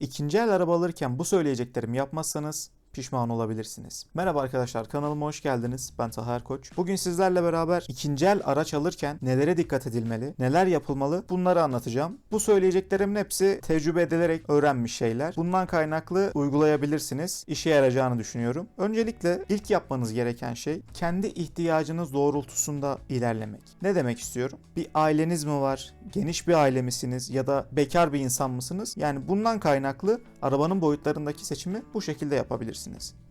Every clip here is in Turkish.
İkinci el araba alırken bu söyleyeceklerimi yapmazsanız pişman olabilirsiniz. Merhaba arkadaşlar kanalıma hoş geldiniz. Ben Taha Erkoç. Bugün sizlerle beraber ikinci el araç alırken nelere dikkat edilmeli, neler yapılmalı bunları anlatacağım. Bu söyleyeceklerimin hepsi tecrübe edilerek öğrenmiş şeyler. Bundan kaynaklı uygulayabilirsiniz. İşe yarayacağını düşünüyorum. Öncelikle ilk yapmanız gereken şey kendi ihtiyacınız doğrultusunda ilerlemek. Ne demek istiyorum? Bir aileniz mi var? Geniş bir aile misiniz? Ya da bekar bir insan mısınız? Yani bundan kaynaklı arabanın boyutlarındaki seçimi bu şekilde yapabilirsiniz.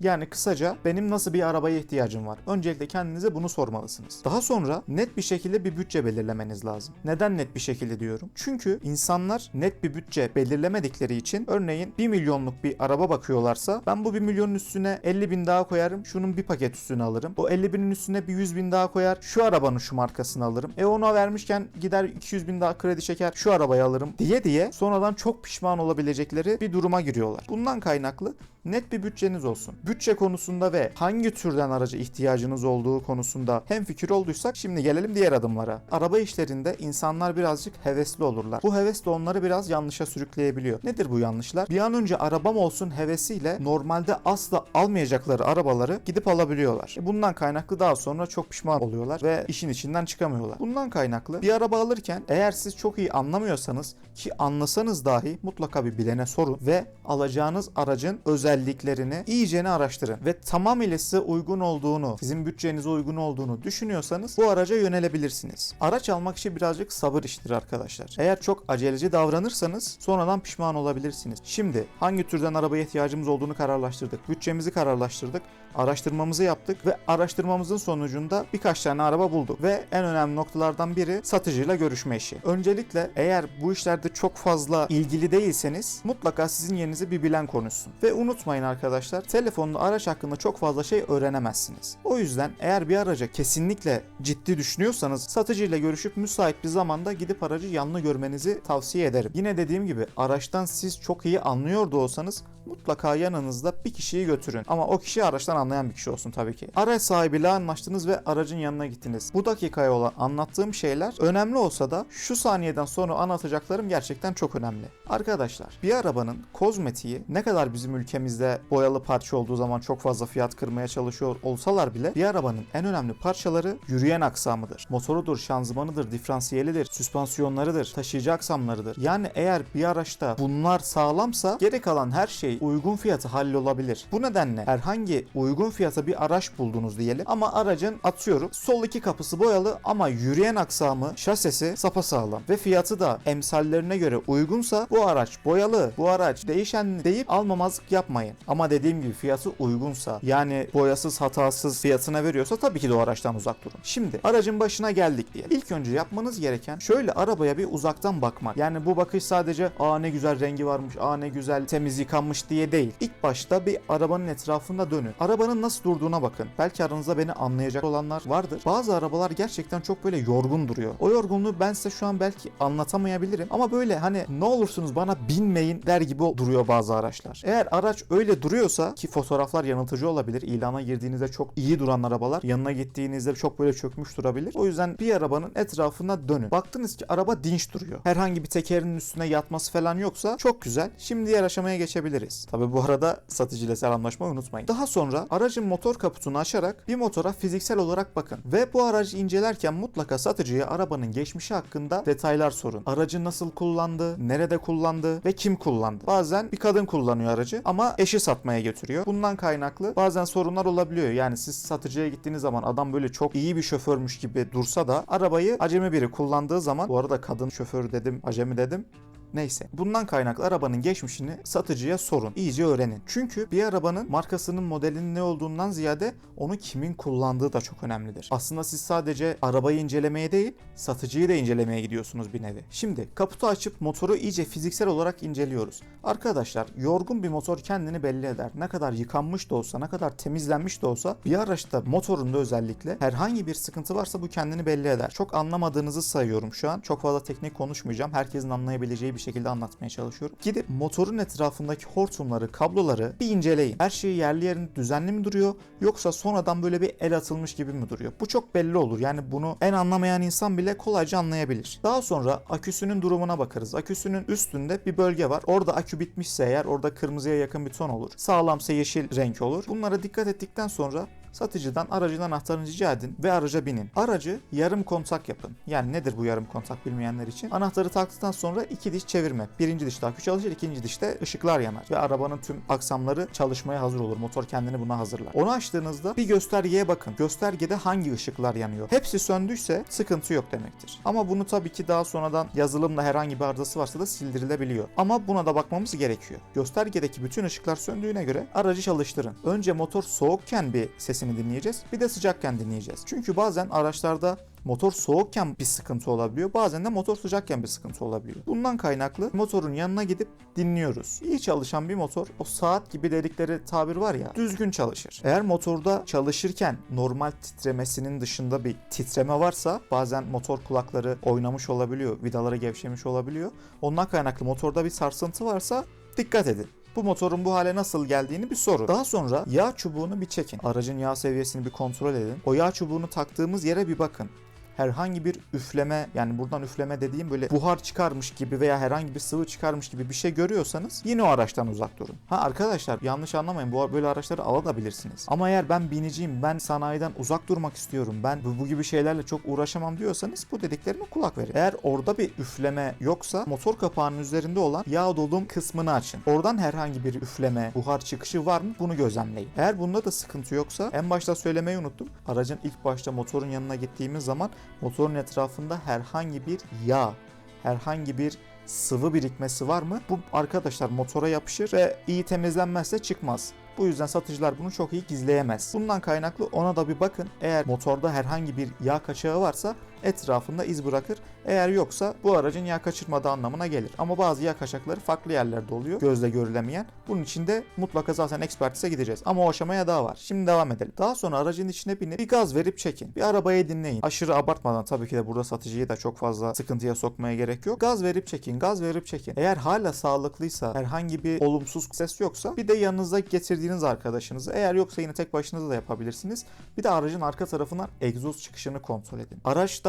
Yani kısaca benim nasıl bir arabaya ihtiyacım var? Öncelikle kendinize bunu sormalısınız. Daha sonra net bir şekilde bir bütçe belirlemeniz lazım. Neden net bir şekilde diyorum? Çünkü insanlar net bir bütçe belirlemedikleri için örneğin 1 milyonluk bir araba bakıyorlarsa ben bu 1 milyonun üstüne 50 bin daha koyarım. Şunun bir paket üstüne alırım. O 50 binin üstüne bir 100 bin daha koyar. Şu arabanın şu markasını alırım. E ona vermişken gider 200 bin daha kredi çeker. Şu arabayı alırım diye diye sonradan çok pişman olabilecekleri bir duruma giriyorlar. Bundan kaynaklı net bir bütçeniz olsun. Bütçe konusunda ve hangi türden araca ihtiyacınız olduğu konusunda hem fikir olduysak şimdi gelelim diğer adımlara. Araba işlerinde insanlar birazcık hevesli olurlar. Bu heves de onları biraz yanlışa sürükleyebiliyor. Nedir bu yanlışlar? Bir an önce arabam olsun hevesiyle normalde asla almayacakları arabaları gidip alabiliyorlar. E Bundan kaynaklı daha sonra çok pişman oluyorlar ve işin içinden çıkamıyorlar. Bundan kaynaklı bir araba alırken eğer siz çok iyi anlamıyorsanız ki anlasanız dahi mutlaka bir bilene sorun ve alacağınız aracın özelliklerini iyicene araştırın ve tamamıyla size uygun olduğunu, sizin bütçenize uygun olduğunu düşünüyorsanız bu araca yönelebilirsiniz. Araç almak işi birazcık sabır işidir arkadaşlar. Eğer çok aceleci davranırsanız sonradan pişman olabilirsiniz. Şimdi hangi türden arabaya ihtiyacımız olduğunu kararlaştırdık. Bütçemizi kararlaştırdık. Araştırmamızı yaptık ve araştırmamızın sonucunda birkaç tane araba bulduk. Ve en önemli noktalardan biri satıcıyla görüşme işi. Öncelikle eğer bu işlerde çok fazla ilgili değilseniz mutlaka sizin yerinize bir bilen konuşsun. Ve unutmayın arkadaşlar telefonda araç hakkında çok fazla şey öğrenemezsiniz. O yüzden eğer bir araca kesinlikle ciddi düşünüyorsanız satıcıyla görüşüp müsait bir zamanda gidip aracı yanlı görmenizi tavsiye ederim. Yine dediğim gibi araçtan siz çok iyi anlıyor da olsanız mutlaka yanınızda bir kişiyi götürün. Ama o kişi araçtan anlayan bir kişi olsun tabii ki. Araç sahibiyle anlaştınız ve aracın yanına gittiniz. Bu dakikaya olan anlattığım şeyler önemli olsa da şu saniyeden sonra anlatacaklarım gerçekten çok önemli. Arkadaşlar bir arabanın kozmetiği ne kadar bizim ülkemizde boyalı parça olduğu zaman çok fazla fiyat kırmaya çalışıyor olsalar bile bir arabanın en önemli parçaları yürüyen aksamıdır. Motorudur, şanzımanıdır, diferansiyelidir, süspansiyonlarıdır, taşıyıcı aksamlarıdır. Yani eğer bir araçta bunlar sağlamsa geri kalan her şey uygun fiyatı hallolabilir. Bu nedenle herhangi uygun fiyata bir araç buldunuz diyelim ama aracın atıyorum sol iki kapısı boyalı ama yürüyen aksamı, şasesi sapasağlam ve fiyatı da emsallerine göre uygunsa bu araç boyalı, bu araç değişen deyip almamazlık yapmayın. Ama dediğim gibi fiyatı uygunsa yani boyasız hatasız fiyatına veriyorsa tabii ki de o araçtan uzak durun. Şimdi aracın başına geldik diye. İlk önce yapmanız gereken şöyle arabaya bir uzaktan bakmak. Yani bu bakış sadece aa ne güzel rengi varmış, aa ne güzel temiz yıkanmış diye değil. İlk başta bir arabanın etrafında dönün. Arabanın nasıl durduğuna bakın. Belki aranızda beni anlayacak olanlar vardır. Bazı arabalar gerçekten çok böyle yorgun duruyor. O yorgunluğu ben size şu an belki anlatamayabilirim ama böyle hani ne olursunuz bana binmeyin der gibi duruyor bazı araçlar. Eğer araç öyle duruyorsa ki fotoğraflar yanıltıcı olabilir. İlana girdiğinizde çok iyi duran arabalar yanına gittiğinizde çok böyle çökmüş durabilir. O yüzden bir arabanın etrafına dönün. Baktınız ki araba dinç duruyor. Herhangi bir tekerin üstüne yatması falan yoksa çok güzel. Şimdi diğer aşamaya geçebiliriz. Tabi bu arada satıcıyla selamlaşmayı unutmayın. Daha sonra aracın motor kaputunu açarak bir motora fiziksel olarak bakın. Ve bu aracı incelerken mutlaka satıcıya arabanın geçmişi hakkında detaylar sorun. Aracı nasıl kullandı, nerede kullandı ve kim kullandı. Bazen bir kadın kullanıyor aracı ama eşi satmaya götürüyor. Bundan kaynaklı bazen sorunlar olabiliyor. Yani siz satıcıya gittiğiniz zaman adam böyle çok iyi bir şoförmüş gibi dursa da arabayı acemi biri kullandığı zaman bu arada kadın şoför dedim, acemi dedim. Neyse. Bundan kaynaklı arabanın geçmişini satıcıya sorun. İyice öğrenin. Çünkü bir arabanın markasının modelinin ne olduğundan ziyade onu kimin kullandığı da çok önemlidir. Aslında siz sadece arabayı incelemeye değil, satıcıyı da incelemeye gidiyorsunuz bir nevi. Şimdi kaputu açıp motoru iyice fiziksel olarak inceliyoruz. Arkadaşlar yorgun bir motor kendini belli eder. Ne kadar yıkanmış da olsa, ne kadar temizlenmiş de olsa bir araçta motorunda özellikle herhangi bir sıkıntı varsa bu kendini belli eder. Çok anlamadığınızı sayıyorum şu an. Çok fazla teknik konuşmayacağım. Herkesin anlayabileceği bir bir şekilde anlatmaya çalışıyorum. Gidip motorun etrafındaki hortumları, kabloları bir inceleyin. Her şey yerli yerinde düzenli mi duruyor yoksa sonradan böyle bir el atılmış gibi mi duruyor? Bu çok belli olur. Yani bunu en anlamayan insan bile kolayca anlayabilir. Daha sonra aküsünün durumuna bakarız. Aküsünün üstünde bir bölge var. Orada akü bitmişse eğer orada kırmızıya yakın bir ton olur. Sağlamsa yeşil renk olur. Bunlara dikkat ettikten sonra satıcıdan aracın anahtarını rica edin ve araca binin. Aracı yarım kontak yapın. Yani nedir bu yarım kontak bilmeyenler için? Anahtarı taktıktan sonra iki diş çevirme. Birinci dişte akü çalışır, ikinci dişte ışıklar yanar. Ve arabanın tüm aksamları çalışmaya hazır olur. Motor kendini buna hazırlar. Onu açtığınızda bir göstergeye bakın. Göstergede hangi ışıklar yanıyor? Hepsi söndüyse sıkıntı yok demektir. Ama bunu tabii ki daha sonradan yazılımla herhangi bir arızası varsa da sildirilebiliyor. Ama buna da bakmamız gerekiyor. Göstergedeki bütün ışıklar söndüğüne göre aracı çalıştırın. Önce motor soğukken bir sesini dinleyeceğiz. Bir de sıcakken dinleyeceğiz. Çünkü bazen araçlarda motor soğukken bir sıkıntı olabiliyor. Bazen de motor sıcakken bir sıkıntı olabiliyor. Bundan kaynaklı motorun yanına gidip dinliyoruz. İyi çalışan bir motor o saat gibi dedikleri tabir var ya düzgün çalışır. Eğer motorda çalışırken normal titremesinin dışında bir titreme varsa bazen motor kulakları oynamış olabiliyor. Vidaları gevşemiş olabiliyor. Ondan kaynaklı motorda bir sarsıntı varsa dikkat edin. Bu motorun bu hale nasıl geldiğini bir sorun. Daha sonra yağ çubuğunu bir çekin. Aracın yağ seviyesini bir kontrol edin. O yağ çubuğunu taktığımız yere bir bakın herhangi bir üfleme yani buradan üfleme dediğim böyle buhar çıkarmış gibi veya herhangi bir sıvı çıkarmış gibi bir şey görüyorsanız yine o araçtan uzak durun. Ha arkadaşlar yanlış anlamayın bu böyle araçları alabilirsiniz. Ama eğer ben biniciyim ben sanayiden uzak durmak istiyorum ben bu, bu gibi şeylerle çok uğraşamam diyorsanız bu dediklerime kulak verin. Eğer orada bir üfleme yoksa motor kapağının üzerinde olan yağ dolum kısmını açın. Oradan herhangi bir üfleme, buhar çıkışı var mı bunu gözlemleyin. Eğer bunda da sıkıntı yoksa en başta söylemeyi unuttum. Aracın ilk başta motorun yanına gittiğimiz zaman motorun etrafında herhangi bir yağ, herhangi bir sıvı birikmesi var mı? Bu arkadaşlar motora yapışır ve iyi temizlenmezse çıkmaz. Bu yüzden satıcılar bunu çok iyi gizleyemez. Bundan kaynaklı ona da bir bakın. Eğer motorda herhangi bir yağ kaçağı varsa etrafında iz bırakır. Eğer yoksa bu aracın yağ kaçırmadığı anlamına gelir. Ama bazı yağ kaçakları farklı yerlerde oluyor. Gözle görülemeyen. Bunun için de mutlaka zaten ekspertize gideceğiz. Ama o aşamaya daha var. Şimdi devam edelim. Daha sonra aracın içine binip bir gaz verip çekin. Bir arabayı dinleyin. Aşırı abartmadan tabii ki de burada satıcıyı da çok fazla sıkıntıya sokmaya gerek yok. Gaz verip çekin. Gaz verip çekin. Eğer hala sağlıklıysa herhangi bir olumsuz ses yoksa bir de yanınızda getirdiğiniz arkadaşınızı eğer yoksa yine tek başınıza da yapabilirsiniz. Bir de aracın arka tarafından egzoz çıkışını kontrol edin.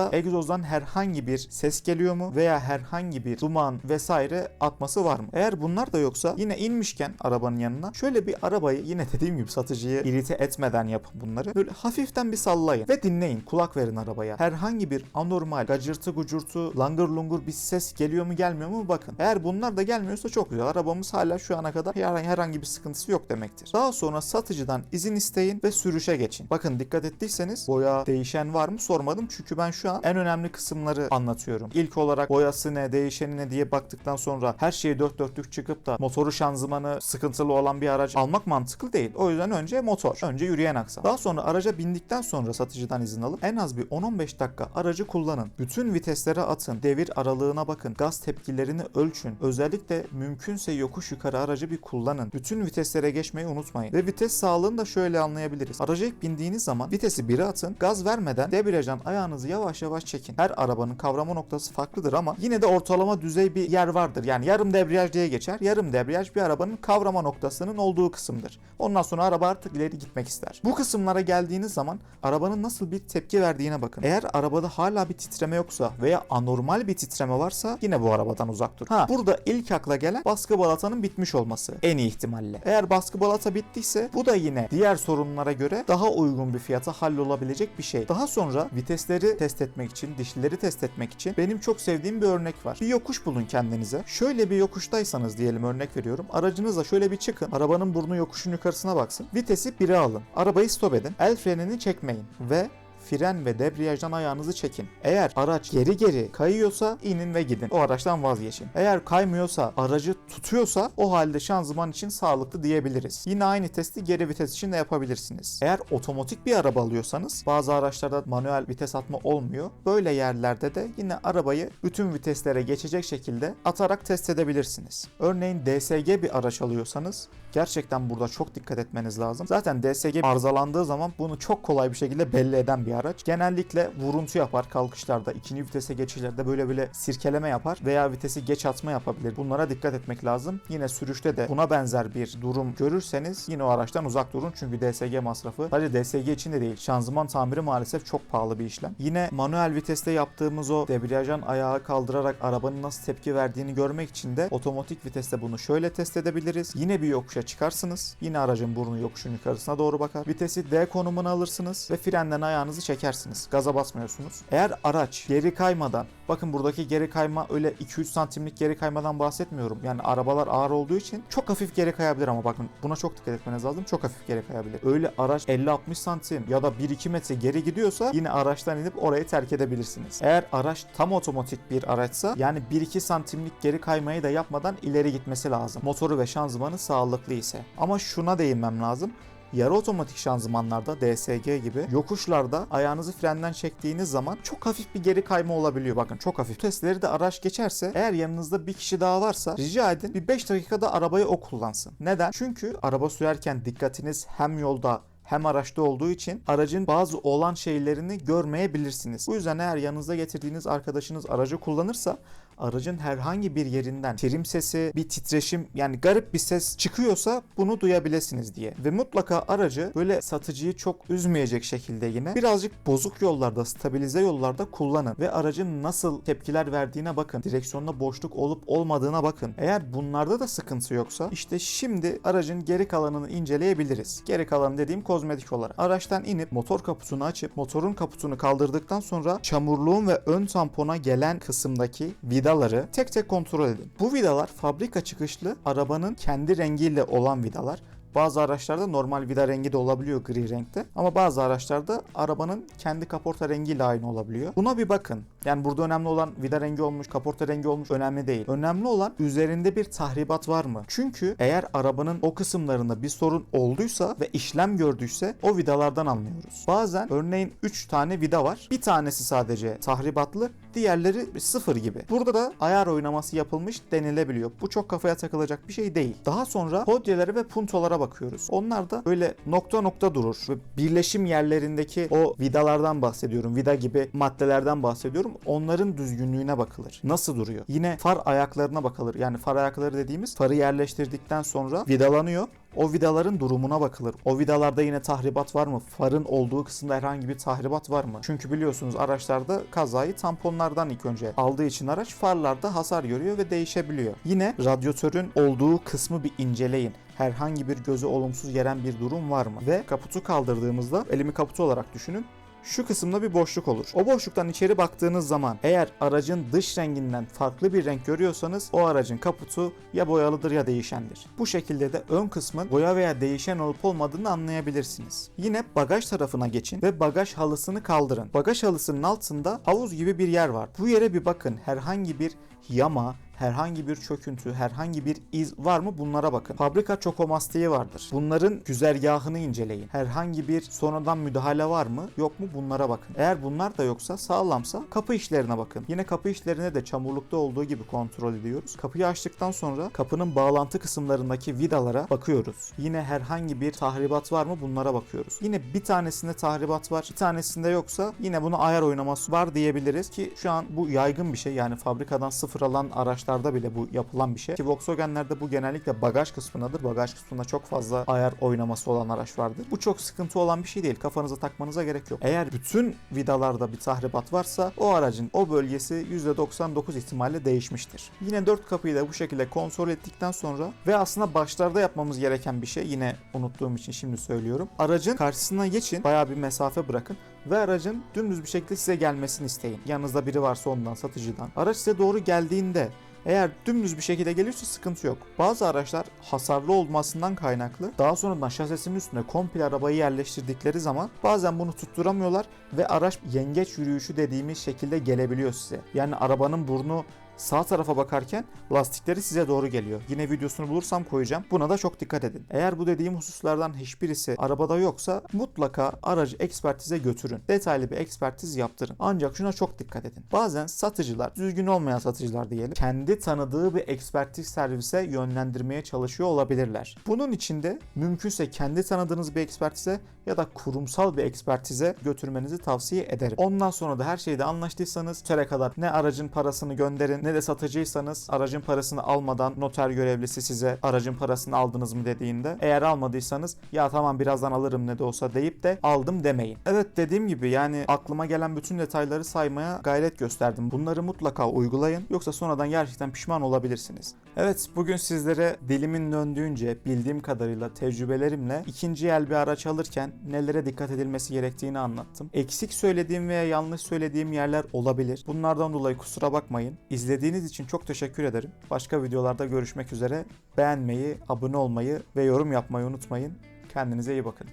Araçta egzozdan herhangi bir ses geliyor mu veya herhangi bir duman vesaire atması var mı? Eğer bunlar da yoksa yine inmişken arabanın yanına şöyle bir arabayı yine dediğim gibi satıcıyı irite etmeden yapın bunları. Böyle hafiften bir sallayın ve dinleyin. Kulak verin arabaya. Herhangi bir anormal gacırtı gucurtu langır lungur bir ses geliyor mu gelmiyor mu bakın. Eğer bunlar da gelmiyorsa çok güzel. Arabamız hala şu ana kadar herhangi, bir sıkıntısı yok demektir. Daha sonra satıcıdan izin isteyin ve sürüşe geçin. Bakın dikkat ettiyseniz boya değişen var mı sormadım çünkü ben şu an en önemli kısımları anlatıyorum. İlk olarak boyası ne, değişeni ne diye baktıktan sonra her şeyi dört dörtlük çıkıp da motoru şanzımanı sıkıntılı olan bir araç almak mantıklı değil. O yüzden önce motor, önce yürüyen aksam. Daha sonra araca bindikten sonra satıcıdan izin alıp en az bir 10-15 dakika aracı kullanın. Bütün viteslere atın, devir aralığına bakın, gaz tepkilerini ölçün. Özellikle mümkünse yokuş yukarı aracı bir kullanın. Bütün viteslere geçmeyi unutmayın. Ve vites sağlığını da şöyle anlayabiliriz. Araca ilk bindiğiniz zaman vitesi 1'e atın, gaz vermeden debriyajdan ayağınızı yavaş yavaş çekin. Her arabanın kavrama noktası farklıdır ama yine de ortalama düzey bir yer vardır. Yani yarım debriyaj diye geçer. Yarım debriyaj bir arabanın kavrama noktasının olduğu kısımdır. Ondan sonra araba artık ileri gitmek ister. Bu kısımlara geldiğiniz zaman arabanın nasıl bir tepki verdiğine bakın. Eğer arabada hala bir titreme yoksa veya anormal bir titreme varsa yine bu arabadan uzak dur. Ha burada ilk akla gelen baskı balatanın bitmiş olması en iyi ihtimalle. Eğer baskı balata bittiyse bu da yine diğer sorunlara göre daha uygun bir fiyata hallolabilecek bir şey. Daha sonra vitesleri test etmek için, dişlileri test etmek için benim çok sevdiğim bir örnek var. Bir yokuş bulun kendinize. Şöyle bir yokuştaysanız diyelim örnek veriyorum. Aracınızla şöyle bir çıkın. Arabanın burnu yokuşun yukarısına baksın. Vitesi 1'e alın. Arabayı stop edin. El frenini çekmeyin ve fren ve debriyajdan ayağınızı çekin. Eğer araç geri geri kayıyorsa inin ve gidin. O araçtan vazgeçin. Eğer kaymıyorsa, aracı tutuyorsa o halde şanzıman için sağlıklı diyebiliriz. Yine aynı testi geri vites için de yapabilirsiniz. Eğer otomatik bir araba alıyorsanız bazı araçlarda manuel vites atma olmuyor. Böyle yerlerde de yine arabayı bütün viteslere geçecek şekilde atarak test edebilirsiniz. Örneğin DSG bir araç alıyorsanız gerçekten burada çok dikkat etmeniz lazım. Zaten DSG arızalandığı zaman bunu çok kolay bir şekilde belli eden bir bir araç. Genellikle vuruntu yapar kalkışlarda, ikinci vitese geçişlerde böyle böyle sirkeleme yapar veya vitesi geç atma yapabilir. Bunlara dikkat etmek lazım. Yine sürüşte de buna benzer bir durum görürseniz yine o araçtan uzak durun çünkü DSG masrafı sadece DSG için de değil. Şanzıman tamiri maalesef çok pahalı bir işlem. Yine manuel viteste yaptığımız o debriyajdan ayağı kaldırarak arabanın nasıl tepki verdiğini görmek için de otomatik viteste bunu şöyle test edebiliriz. Yine bir yokuşa çıkarsınız. Yine aracın burnu yokuşun yukarısına doğru bakar. Vitesi D konumuna alırsınız ve frenden ayağınızı çekersiniz. Gaza basmıyorsunuz. Eğer araç geri kaymadan bakın buradaki geri kayma öyle 2-3 santimlik geri kaymadan bahsetmiyorum. Yani arabalar ağır olduğu için çok hafif geri kayabilir ama bakın buna çok dikkat etmeniz lazım. Çok hafif geri kayabilir. Öyle araç 50-60 santim ya da 1-2 metre geri gidiyorsa yine araçtan inip orayı terk edebilirsiniz. Eğer araç tam otomatik bir araçsa yani 1-2 santimlik geri kaymayı da yapmadan ileri gitmesi lazım. Motoru ve şanzımanı sağlıklı ise. Ama şuna değinmem lazım. Yarı otomatik şanzımanlarda DSG gibi yokuşlarda ayağınızı frenden çektiğiniz zaman çok hafif bir geri kayma olabiliyor. Bakın çok hafif. Testleri de araç geçerse eğer yanınızda bir kişi daha varsa rica edin bir 5 dakikada arabayı o kullansın. Neden? Çünkü araba sürerken dikkatiniz hem yolda hem araçta olduğu için aracın bazı olan şeylerini görmeyebilirsiniz. Bu yüzden eğer yanınızda getirdiğiniz arkadaşınız aracı kullanırsa aracın herhangi bir yerinden trim sesi, bir titreşim yani garip bir ses çıkıyorsa bunu duyabilirsiniz diye. Ve mutlaka aracı böyle satıcıyı çok üzmeyecek şekilde yine birazcık bozuk yollarda, stabilize yollarda kullanın ve aracın nasıl tepkiler verdiğine bakın. Direksiyonda boşluk olup olmadığına bakın. Eğer bunlarda da sıkıntı yoksa işte şimdi aracın geri kalanını inceleyebiliriz. Geri kalan dediğim kozmetik olarak. Araçtan inip motor kaputunu açıp motorun kaputunu kaldırdıktan sonra çamurluğun ve ön tampona gelen kısımdaki vidaları tek tek kontrol edin. Bu vidalar fabrika çıkışlı arabanın kendi rengiyle olan vidalar. Bazı araçlarda normal vida rengi de olabiliyor gri renkte. Ama bazı araçlarda arabanın kendi kaporta rengiyle aynı olabiliyor. Buna bir bakın. Yani burada önemli olan vida rengi olmuş, kaporta rengi olmuş önemli değil. Önemli olan üzerinde bir tahribat var mı? Çünkü eğer arabanın o kısımlarında bir sorun olduysa ve işlem gördüyse o vidalardan anlıyoruz. Bazen örneğin 3 tane vida var. Bir tanesi sadece tahribatlı, diğerleri sıfır gibi. Burada da ayar oynaması yapılmış denilebiliyor. Bu çok kafaya takılacak bir şey değil. Daha sonra hodyelere ve puntolara bakıyoruz. Onlar da böyle nokta nokta durur ve birleşim yerlerindeki o vidalardan bahsediyorum. Vida gibi maddelerden bahsediyorum. Onların düzgünlüğüne bakılır. Nasıl duruyor? Yine far ayaklarına bakılır. Yani far ayakları dediğimiz farı yerleştirdikten sonra vidalanıyor. O vidaların durumuna bakılır. O vidalarda yine tahribat var mı? Farın olduğu kısımda herhangi bir tahribat var mı? Çünkü biliyorsunuz araçlarda kazayı tamponlardan ilk önce aldığı için araç farlarda hasar görüyor ve değişebiliyor. Yine radyatörün olduğu kısmı bir inceleyin. Herhangi bir gözü olumsuz gelen bir durum var mı? Ve kaputu kaldırdığımızda elimi kaputu olarak düşünün şu kısımda bir boşluk olur. O boşluktan içeri baktığınız zaman eğer aracın dış renginden farklı bir renk görüyorsanız o aracın kaputu ya boyalıdır ya değişendir. Bu şekilde de ön kısmın boya veya değişen olup olmadığını anlayabilirsiniz. Yine bagaj tarafına geçin ve bagaj halısını kaldırın. Bagaj halısının altında havuz gibi bir yer var. Bu yere bir bakın. Herhangi bir yama, herhangi bir çöküntü, herhangi bir iz var mı bunlara bakın. Fabrika çokomastiği vardır. Bunların güzergahını inceleyin. Herhangi bir sonradan müdahale var mı yok mu bunlara bakın. Eğer bunlar da yoksa sağlamsa kapı işlerine bakın. Yine kapı işlerine de çamurlukta olduğu gibi kontrol ediyoruz. Kapıyı açtıktan sonra kapının bağlantı kısımlarındaki vidalara bakıyoruz. Yine herhangi bir tahribat var mı bunlara bakıyoruz. Yine bir tanesinde tahribat var, bir tanesinde yoksa yine buna ayar oynaması var diyebiliriz ki şu an bu yaygın bir şey. Yani fabrikadan sıfır alan araçlar araçlarda bile bu yapılan bir şey. Ki Volkswagen'lerde bu genellikle bagaj kısmındadır. Bagaj kısmında çok fazla ayar oynaması olan araç vardır. Bu çok sıkıntı olan bir şey değil. Kafanıza takmanıza gerek yok. Eğer bütün vidalarda bir tahribat varsa o aracın o bölgesi %99 ihtimalle değişmiştir. Yine dört kapıyı da bu şekilde kontrol ettikten sonra ve aslında başlarda yapmamız gereken bir şey yine unuttuğum için şimdi söylüyorum. Aracın karşısına geçin. Bayağı bir mesafe bırakın ve aracın dümdüz bir şekilde size gelmesini isteyin. Yanınızda biri varsa ondan satıcıdan. Araç size doğru geldiğinde eğer dümdüz bir şekilde geliyorsa sıkıntı yok. Bazı araçlar hasarlı olmasından kaynaklı daha sonradan şasisinin üstüne komple arabayı yerleştirdikleri zaman bazen bunu tutturamıyorlar ve araç yengeç yürüyüşü dediğimiz şekilde gelebiliyor size. Yani arabanın burnu sağ tarafa bakarken lastikleri size doğru geliyor. Yine videosunu bulursam koyacağım. Buna da çok dikkat edin. Eğer bu dediğim hususlardan hiçbirisi arabada yoksa mutlaka aracı ekspertize götürün. Detaylı bir ekspertiz yaptırın. Ancak şuna çok dikkat edin. Bazen satıcılar, düzgün olmayan satıcılar diyelim, kendi tanıdığı bir ekspertiz servise yönlendirmeye çalışıyor olabilirler. Bunun için de mümkünse kendi tanıdığınız bir ekspertize ya da kurumsal bir ekspertize götürmenizi tavsiye ederim. Ondan sonra da her şeyde anlaştıysanız tere kadar ne aracın parasını gönderin ne de satıcıysanız aracın parasını almadan noter görevlisi size aracın parasını aldınız mı dediğinde eğer almadıysanız ya tamam birazdan alırım ne de olsa deyip de aldım demeyin. Evet dediğim gibi yani aklıma gelen bütün detayları saymaya gayret gösterdim. Bunları mutlaka uygulayın yoksa sonradan gerçekten pişman olabilirsiniz. Evet bugün sizlere dilimin döndüğünce bildiğim kadarıyla tecrübelerimle ikinci el bir araç alırken nelere dikkat edilmesi gerektiğini anlattım. Eksik söylediğim veya yanlış söylediğim yerler olabilir. Bunlardan dolayı kusura bakmayın. İzlediğiniz için çok teşekkür ederim. Başka videolarda görüşmek üzere. Beğenmeyi, abone olmayı ve yorum yapmayı unutmayın. Kendinize iyi bakın.